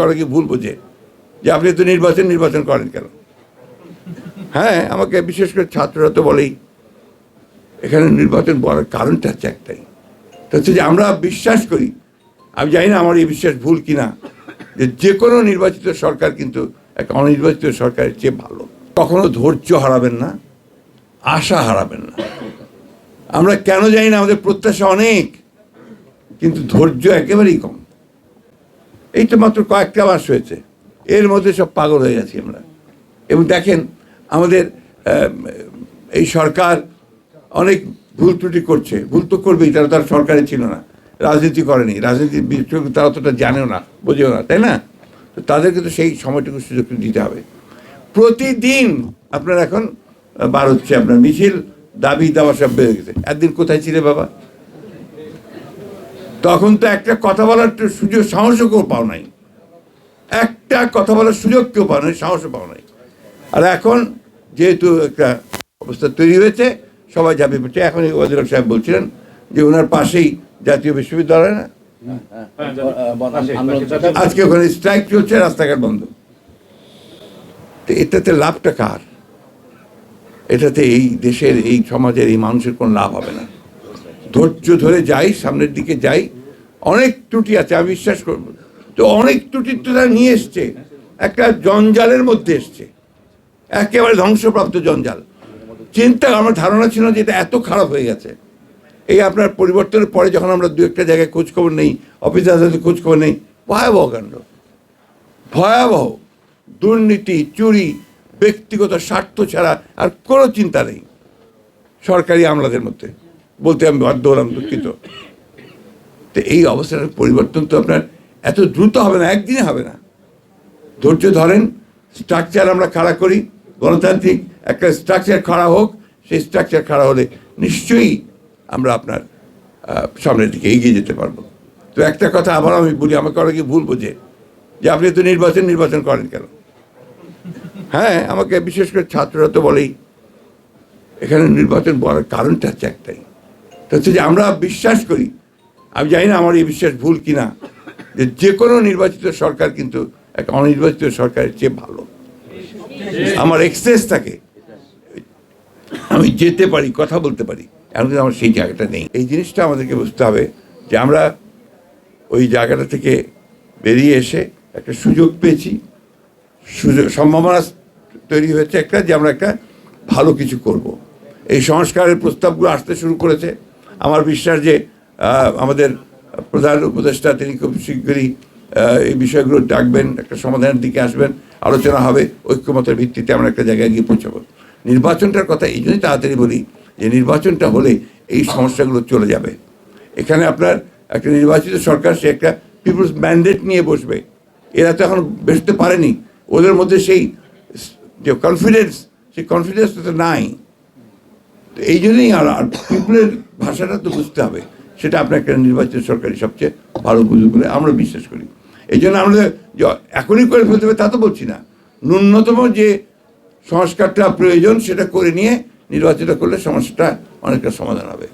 করা কি ভুল বোঝে? যে আপনি তো নির্বাচন নির্বাচন করেন কেন? হ্যাঁ আমাকে বিশেষ করে ছাত্ররা তো বলেই, এখানে নির্বাচন বলার কারণটা হচ্ছে একটাই। হচ্ছে যে আমরা বিশ্বাস করি, আমি জানি না আমার এই বিশ্বাস ভুল কিনা, যে যে কোনো নির্বাচিত সরকার কিন্তু এক অনির্বাচিত সরকারের চেয়ে ভালো। কখনো ধৈর্য হারাবেন না, আশা হারাবেন না। আমরা কেন জানি না, আমাদের প্রত্যাশা অনেক, কিন্তু ধৈর্য একেবারেই কম। এই তো মাত্র কয়েকটা মাস হয়েছে। এর মধ্যে সব পাগল হয়ে গেছি আমরা। এবং দেখেন, আমাদের এই সরকার অনেক ভুল ত্রুটি করছে। ভুল তো করবেই, তারা তার সরকারে ছিল না। রাজনীতি করেনি। রাজনীতির বিষয় তারা অতটা জানেও না, বোঝেও না, তাই না? তো তাদেরকে তো সেই সময়টুকু সুযোগ দিতে হবে। প্রতিদিন আপনার এখন বার হচ্ছে আপনার মিছিল, দাবি দাবা সব বেড়ে গেছে। একদিন কোথায় ছিলে বাবা? তখন তো একটা কথা বলার সুযোগ সাহসও কেউ পাও নাই। একটা কথা বলার সুযোগ কেউ পাও নাই, সাহসও পাও নাই। আর এখন যেহেতু একটা অবস্থা তৈরি হয়েছে, সবাই যাবে পড়ছে। এখন ওয়াজির সাহেব বলছিলেন যে ওনার পাশেই জাতীয় বিশ্ববিদ্যালয়, না? আজকে ওখানে স্ট্রাইক চলছে, রাস্তাঘাট বন্ধ। তো এটাতে লাভটা কার? এটাতে এই দেশের, এই সমাজের, এই মানুষের কোনো লাভ হবে না। ধৈর্য ধরে যাই, সামনের দিকে যাই অনেক ত্রুটি আছে, আমি বিশ্বাস করব। তো অনেক ত্রুটি তো তারা নিয়ে এসছে। একটা জঞ্জালের মধ্যে এসছে। একেবারে ধ্বংসপ্রাপ্ত জঞ্জাল। চিন্তা, আমার ধারণা ছিল যে এটা এত খারাপ হয়ে গেছে। এই আপনার পরিবর্তনের পরে যখন আমরা দু একটা জায়গায় খোঁজখবর নেই, অফিস আদালতে খোঁজখবর নেই, ভয়াবহ কাণ্ড। ভয়াবহ। দুর্নীতি, চুরি, ব্যক্তিগত স্বার্থ ছাড়া আর কোনো চিন্তা নেই। সরকারি আমলাদের মধ্যে। বলতে আমি বাধ্য হলাম, দুঃখিত। তো এই অবস্থার পরিবর্তন তো আপনার এত দ্রুত হবে না, একদিনে হবে না। ধৈর্য ধরেন স্ট্রাকচার আমরা খাড়া করি, গণতান্ত্রিক একটা স্ট্রাকচার খাড়া হোক, সেই স্ট্রাকচার খাড়া হলে নিশ্চয়ই আমরা আপনার সামনের দিকে এগিয়ে যেতে পারব। তো একটা কথা আবার আমি বলি, আমাকে অনেকে ভুল বোঝে যে আপনি তো নির্বাচন নির্বাচন করেন কেন? হ্যাঁ আমাকে বিশেষ করে ছাত্ররা তো বলেই, এখানে নির্বাচন বলার কারণটা হচ্ছে একটাই। তো হচ্ছে যে আমরা বিশ্বাস করি আমি জানি না আমার এই বিশ্বাস ভুল কিনা, যে যে কোনো নির্বাচিত সরকার কিন্তু এক অনির্বাচিত সরকারের চেয়ে ভালো। আমার এক্সেস থাকে, আমি যেতে পারি, কথা বলতে পারি এখন কিন্তু আমার সেই জায়গাটা নেই। এই জিনিসটা আমাদেরকে বুঝতে হবে যে আমরা ওই জায়গাটা থেকে বেরিয়ে এসে একটা সুযোগ পেয়েছি। সুযোগ, সম্ভাবনা তৈরি হয়েছে একটা যে আমরা একটা ভালো কিছু করব। এই সংস্কারের প্রস্তাবগুলো আসতে শুরু করেছে। আমার বিশ্বাস যে আমাদের প্রধান উপদেষ্টা তিনি খুব শীঘ্রই এই বিষয়গুলো ডাকবেন, একটা সমাধানের দিকে আসবেন, আলোচনা হবে, ঐক্যমতের ভিত্তিতে আমরা একটা জায়গায় গিয়ে পৌঁছাবো। নির্বাচনটার কথা এই জন্যই তাড়াতাড়ি বলি যে নির্বাচনটা হলে এই সমস্যাগুলো চলে যাবে। এখানে আপনার একটা নির্বাচিত সরকার, সে একটা পিপুলস ম্যান্ডেট নিয়ে বসবে। এরা তো এখন বেসতে পারেনি। ওদের মধ্যে সেই যে কনফিডেন্স সেই কনফিডেন্স তো নাই। তো এই জন্যই আর আর পিপুলের ভাষাটা তো বুঝতে হবে। সেটা আপনার একটা নির্বাচিত সরকারি সবচেয়ে ভালো বুঝবে বলে আমরা বিশ্বাস করি। এই জন্য আমাদের এখনই করে ফেলতে হবে তা তো বলছি না। ন্যূনতম যে সংস্কারটা প্রয়োজন সেটা করে নিয়ে নির্বাচিত করলে সমস্যাটা অনেকটা সমাধান হবে।